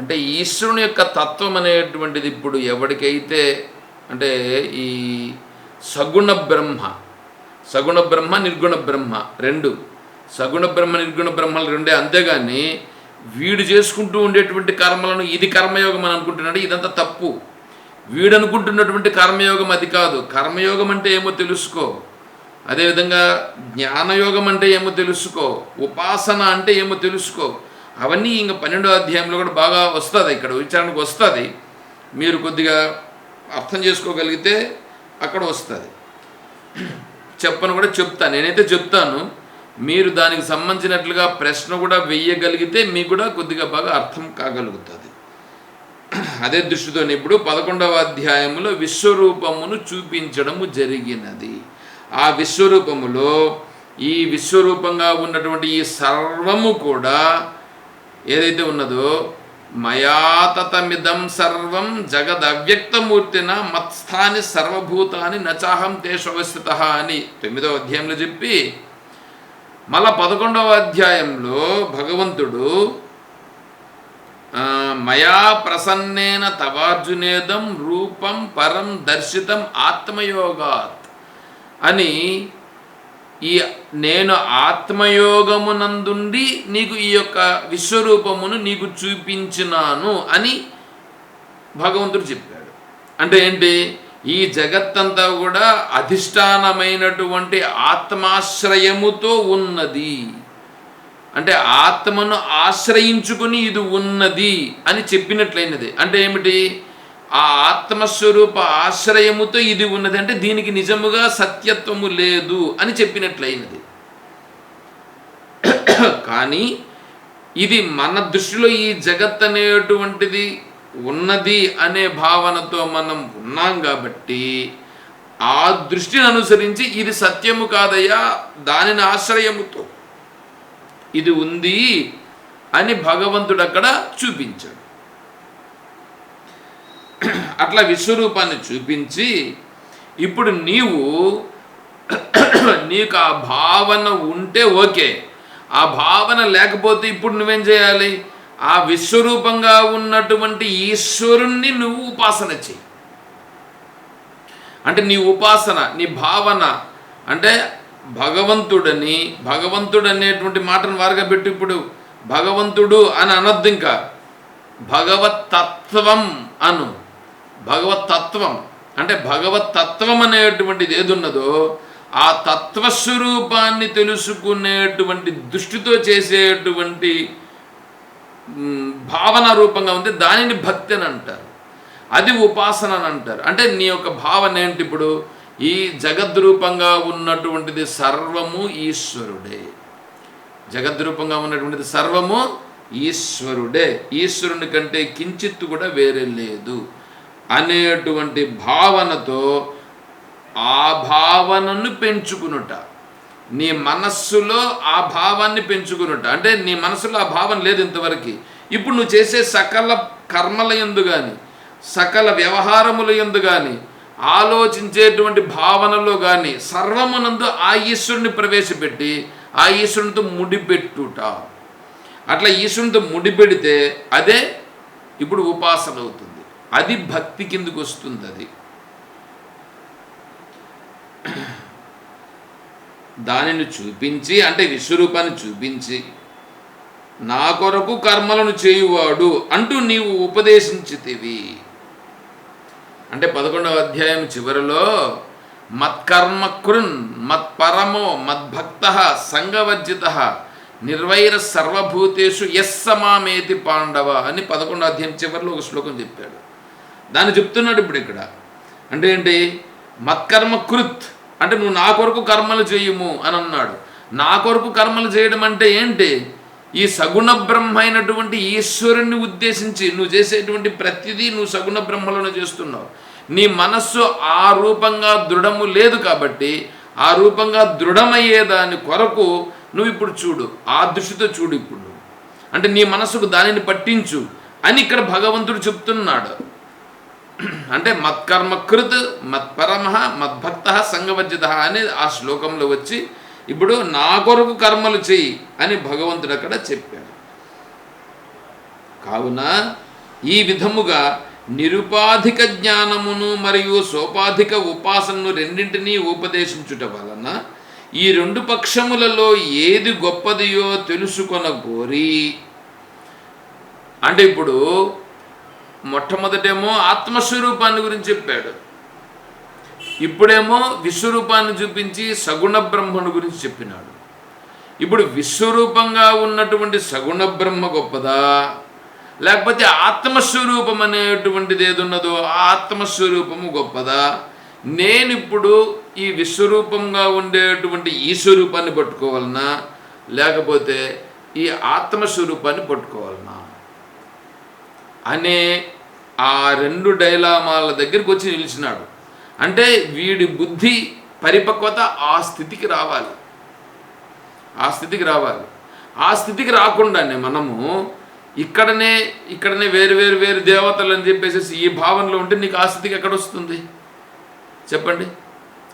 అంటే ఈశ్వరుని యొక్క తత్వం అనేటువంటిది ఇప్పుడు ఎవరికైతే అంటే ఈ సగుణ బ్రహ్మ సగుణ బ్రహ్మ నిర్గుణ బ్రహ్మ రెండు. సగుణ బ్రహ్మ నిర్గుణ బ్రహ్మలు రెండే. అంతేగాని వీడు చేసుకుంటూ ఉండేటువంటి కర్మలను ఇది కర్మయోగం అని అనుకుంటున్నాడు ఇదంతా తప్పు. వీడు అనుకుంటున్నటువంటి కర్మయోగం అది కాదు. కర్మయోగం అంటే ఏమో తెలుసుకో. అదేవిధంగా జ్ఞానయోగం అంటే ఏమో తెలుసుకో. ఉపాసన అంటే ఏమో తెలుసుకో. అవన్నీ ఇంకా పన్నెండో అధ్యాయంలో కూడా బాగా వస్తుంది. ఇక్కడ విచారణకు వస్తుంది. మీరు కొద్దిగా అర్థం చేసుకోగలిగితే అక్కడ వస్తుంది. చెప్పను కూడా చెప్తాను నేనైతే చెప్తాను మీరు దానికి సంబంధించినట్లుగా ప్రశ్న కూడా వెయ్యగలిగితే మీకు కూడా కొద్దిగా బాగా అర్థం కాగలుగుతుంది. అదే దృష్టితో ఇప్పుడు పదకొండవ అధ్యాయములో విశ్వరూపమును చూపించడము జరిగినది. ఆ విశ్వరూపములో ఈ విశ్వరూపంగా ఉన్నటువంటి ఈ సర్వము కూడా ఏదైతే ఉన్నదో మయాతతమిదం సర్వం జగదవ్యక్తమూర్తిన మత్స్థాని సర్వభూతాని నచాహం తేషవస్థిత అని తొమ్మిదవ అధ్యాయంలో చెప్పి మళ్ళా పదకొండవ అధ్యాయంలో భగవంతుడు మయా ప్రసన్నేన తవార్జునేదం రూపం పరం దర్శితం ఆత్మయోగాత్ అని ఈ నేను ఆత్మయోగమునందుండి నీకు ఈ యొక్క విశ్వరూపమును నీకు చూపించినాను అని భగవంతుడు చెప్పాడు. అంటే ఏంటి? ఈ జగత్తంతా కూడా అధిష్టానమైనటువంటి ఆత్మాశ్రయముతో ఉన్నది. అంటే ఆత్మను ఆశ్రయించుకుని ఇది ఉన్నది అని చెప్పినట్లయినది. అంటే ఏమిటి? ఆ ఆత్మస్వరూప ఆశ్రయముతో ఇది ఉన్నది అంటే దీనికి నిజముగా సత్యత్వము లేదు అని చెప్పినట్లయినది. కానీ ఇది మన దృష్టిలో ఈ జగత్ అనేటువంటిది ఉన్నది అనే భావనతో మనం ఉన్నాం కాబట్టి ఆ దృష్టిని అనుసరించి ఇది సత్యము కాదయ్యా దానిని ఆశ్రయముతో ఇది ఉంది అని భగవంతుడు అక్కడ చూపించాడు. అట్లా విశ్వరూపాన్ని చూపించి ఇప్పుడు నీవు నీకు ఆ భావన ఉంటే ఓకే. ఆ భావన లేకపోతే ఇప్పుడు నువ్వేం చేయాలి? ఆ విశ్వరూపంగా ఉన్నటువంటి ఈశ్వరుణ్ణి నువ్వు ఉపాసన చెయ్యి. అంటే నీ ఉపాసన నీ భావన అంటే భగవంతుడని భగవంతుడు అనేటువంటి మాటను వారుగా పెట్టి ఇప్పుడు. భగవంతుడు అని అనొద్దు ఇంకా. భగవతత్వం అను. భగవతత్వం అంటే భగవతత్వం అనేటువంటిది ఏది ఉన్నదో ఆ తత్వస్వరూపాన్ని తెలుసుకునేటువంటి దృష్టితో చేసేటువంటి భావన రూపంగా ఉంది. దానిని భక్తి అని అంటారు. అది ఉపాసన అని అంటారు. అంటే నీ యొక్క భావన ఏంటి ఇప్పుడు? ఈ జగద్రూపంగా ఉన్నటువంటిది సర్వము ఈశ్వరుడే. జగద్రూపంగా ఉన్నటువంటిది సర్వము ఈశ్వరుడే. ఈశ్వరుని కంటే కించిత్తు కూడా వేరే లేదు. అనేటువంటి భావనతో ఆ భావనను పెంచుకునుట. నీ మనస్సులో ఆ భావాన్ని పెంచుకునుట. అంటే నీ మనసులో ఆ భావన లేదు ఇంతవరకు. ఇప్పుడు నువ్వు చేసే సకల కర్మల ఎందు కానీ సకల వ్యవహారముల ఎందు కానీ ఆలోచించేటువంటి భావనలో కానీ సర్వమునందు ఆ ఈశ్వరుని ప్రవేశపెట్టి ఆ ఈశ్వరునితో ముడిపెట్టుట. అట్లా ఈశ్వరునితో ముడిపెడితే అదే ఇప్పుడు ఉపాసన అవుతుంది. అది భక్తి కిందకు వస్తుంది అది దానిని చూపించి అంటే విశ్వరూపాన్ని చూపించి నా కొరకు కర్మలను చేయువాడు అంటూ నీవు ఉపదేశించితివి. అంటే పదకొండవ అధ్యాయం చివరిలో మత్కర్మ కృన్ మత్పరమో మద్భక్త సంగవర్జిత నిర్వైర సర్వభూతేషు ఎస్ సమామేతి పాండవ అని పదకొండవ అధ్యాయం చివరిలో ఒక శ్లోకం చెప్పాడు. దాన్ని చెప్తున్నాడు ఇప్పుడు ఇక్కడ. అంటే ఏంటి? మత్కర్మ కృత్. అంటే నువ్వు నా కొరకు కర్మలు చేయుము అని అన్నాడు. నా కొరకు కర్మలు చేయడం అంటే ఏంటి? ఈ సగుణ బ్రహ్మ అయినటువంటి ఈశ్వరుణ్ణి ఉద్దేశించి నువ్వు చేసేటువంటి ప్రతిదీ నువ్వు సగుణ బ్రహ్మలోనే చేస్తున్నావు. నీ మనస్సు ఆ రూపంగా దృఢము లేదు కాబట్టి ఆ రూపంగా దృఢమయ్యేదాని కొరకు నువ్వు ఇప్పుడు చూడు ఆ దృష్టితో చూడు ఇప్పుడు. అంటే నీ మనస్సుకు దానిని పట్టించు అని ఇక్కడ భగవంతుడు చెప్తున్నాడు. అంటే మత్కర్మకృత్ మత్పరమ మద్భక్త సంగవర్జిత అని ఆ శ్లోకంలో వచ్చి ఇప్పుడు నా కొరకు కర్మలు చెయ్యి అని భగవంతుడు అక్కడ చెప్పాడు. కావున ఈ విధముగా నిరుపాధిక జ్ఞానమును మరియు సోపాధిక ఉపాసనను రెండింటినీ ఉపదేశించుట వలన ఈ రెండు పక్షములలో ఏది గొప్పదియో తెలుసుకొన కోరి అంటే ఇప్పుడు మొట్టమొదటేమో ఆత్మస్వరూపాన్ని గురించి చెప్పాడు. ఇప్పుడేమో విశ్వరూపాన్ని చూపించి సగుణ బ్రహ్మను గురించి చెప్పినాడు. ఇప్పుడు విశ్వరూపంగా ఉన్నటువంటి సగుణ బ్రహ్మ గొప్పదా? లేకపోతే ఆత్మస్వరూపం అనేటువంటిది ఏది ఉన్నదో ఆ ఆత్మస్వరూపము గొప్పదా? నేను ఇప్పుడు ఈ విశ్వరూపంగా ఉండేటువంటి ఈ స్వరూపాన్ని పట్టుకోవాలనా? లేకపోతే ఈ ఆత్మస్వరూపాన్ని పట్టుకోవాలనా? అనే ఆ రెండు డైలామాల దగ్గరికి వచ్చి నిలిచినాడు. అంటే వీడి బుద్ధి పరిపక్వత ఆ స్థితికి రావాలి. ఆ స్థితికి రావాలి. ఆ స్థితికి రాకుండానే మనము ఇక్కడనే ఇక్కడనే వేరు వేరు వేరు దేవతలు అని చెప్పేసి ఈ భావనలో ఉంటే నీకు ఆ స్థితికి ఎక్కడ వస్తుంది? చెప్పండి.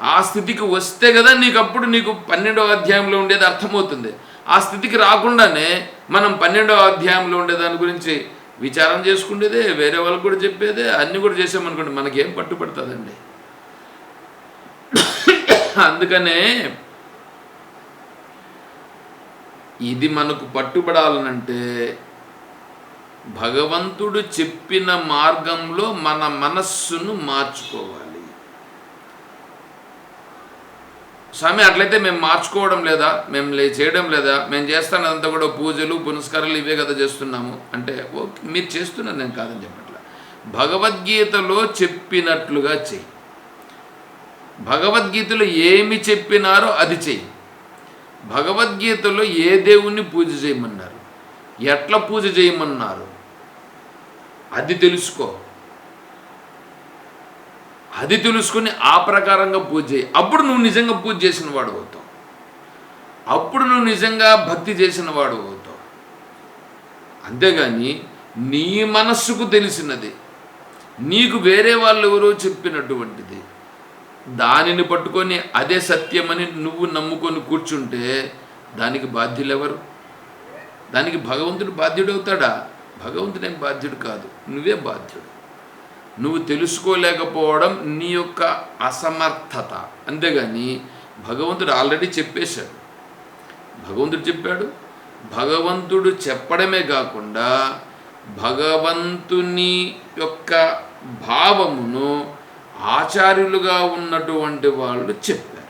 ఆ స్థితికి వస్తే కదా నీకు అప్పుడు నీకు పన్నెండవ అధ్యాయంలో ఉండేది అర్థమవుతుంది. ఆ స్థితికి రాకుండానే మనం పన్నెండవ అధ్యాయంలో ఉండే దాని గురించి విచారం చేసుకునేదే వేరే వాళ్ళకి కూడా చెప్పేదే అన్నీ కూడా చేసామనుకోండి మనకేం పట్టుబడుతుందండి. అందుకనే ఇది మనకు పట్టుబడాలనంటే భగవంతుడు చెప్పిన మార్గంలో మన మనస్సును మార్చుకోవాలి. స్వామి అట్లయితే మేము మార్చుకోవడం లేదా మేము లే చేయడం లేదా మేము చేస్తానంతా కూడా పూజలు పునస్కారాలు ఇవే కదా చేస్తున్నాము. అంటే ఓకే మీరు చేస్తున్నారు నేను కాదని చెప్పట్లా. భగవద్గీతలో చెప్పినట్లుగా చెయ్యి. భగవద్గీతలో ఏమి చెప్పినారో అది చెయ్యి. భగవద్గీతలో ఏ దేవుణ్ణి పూజ చేయమన్నారు? ఎట్లా పూజ చేయమన్నారు? అది తెలుసుకో. అది తెలుసుకుని ఆ ప్రకారంగా పూజ చేయి. అప్పుడు నువ్వు నిజంగా పూజ చేసిన వాడు అవుతావు. అప్పుడు నువ్వు నిజంగా భక్తి చేసిన వాడు అవుతావు. అంతేగాని నీ మనస్సుకు తెలిసినది నీకు వేరే వాళ్ళు ఎవరో చెప్పినటువంటిది దానిని పట్టుకొని అదే సత్యమని నువ్వు నమ్ముకొని కూర్చుంటే దానికి బాధ్యులు ఎవరు? దానికి భగవంతుడు బాధ్యుడు అవుతాడా భగవంతుడేం బాధ్యుడు కాదు. నువ్వే బాధ్యుడు. నువ్వు తెలుసుకోలేకపోవడం నీ యొక్క అసమర్థత. అంతేగాని భగవంతుడు ఆల్రెడీ చెప్పేశాడు. భగవంతుడు చెప్పాడు. భగవంతుడు చెప్పడమే కాకుండా భగవంతుని యొక్క భావమును ఆచార్యులుగా ఉన్నటువంటి వాళ్ళు చెప్పారు.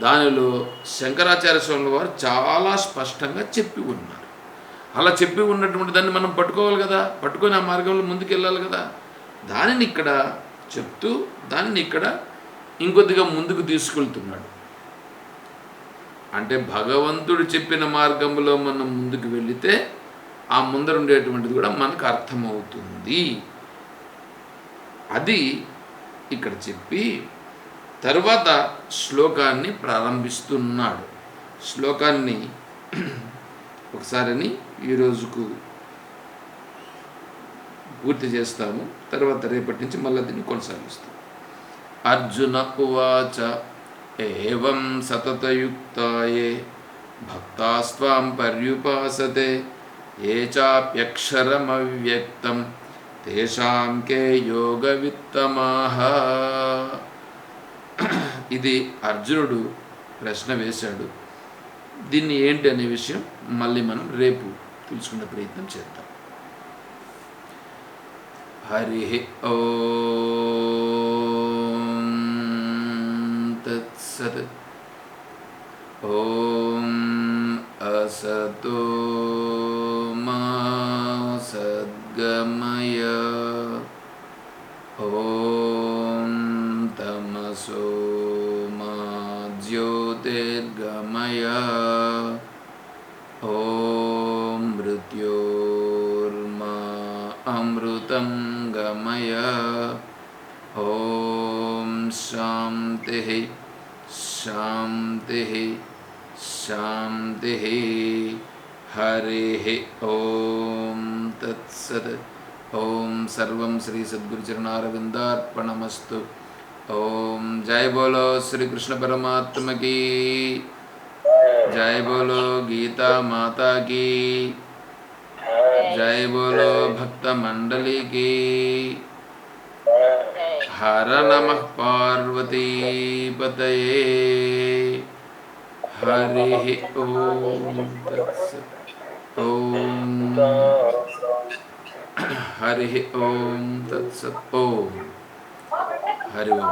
దానిలో శంకరాచార్య స్వామి వారు చాలా స్పష్టంగా చెప్పి ఉన్నారు. అలా చెప్పి ఉన్నటువంటి దాన్ని మనం పట్టుకోవాలి కదా. పట్టుకొని ఆ మార్గంలో ముందుకు వెళ్ళాలి కదా. దానిని ఇక్కడ చెప్తూ దానిని ఇక్కడ ఇంకొద్దిగా ముందుకు తీసుకెళ్తున్నాడు. అంటే భగవంతుడు చెప్పిన మార్గంలో మనం ముందుకు వెళితే ఆ ముందర ఉండేటువంటిది కూడా మనకు అర్థమవుతుంది. అది ఇక్కడ చెప్పి తర్వాత శ్లోకాన్ని ప్రారంభిస్తున్నాడు. శ్లోకాన్ని ఒకసారిని ఈరోజుకు పూర్తి చేస్తాము. తర్వాత రేపటి నుంచి మళ్ళీ దీన్ని కొనసాగిస్తాం. అర్జున ఉవాచ ఏం సతతయుక్తాయే భక్తాస్వాం పర్యుపాసతే ఏ చాప్యక్షరమవ్యక్తం తేషాం కే యోగవిత్తమాహ. ఇది అర్జునుడు ప్రశ్న వేశాడు. దీన్ని ఏంటి అనే విషయం మళ్ళీ మనం రేపు తెలుసుకునే ప్రయత్నం చేద్దాం. हरिः ॐ तत्सत्। ॐ असतो मा मासद्गमय अमृतं गमय। ॐ शान्तिः शान्तिः शान्तिः। हरेः ॐ तत्सत्। ॐ सर्वं श्री ॐ जय बोलो श्री जय बोलो गीता माता की। जय बोलो भक्त मंडली की। हर नमः पार्वती पतये। हरि ओम ओम। हरि ओम तत्सत ओम। हरि ओम।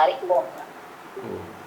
हरि ओम।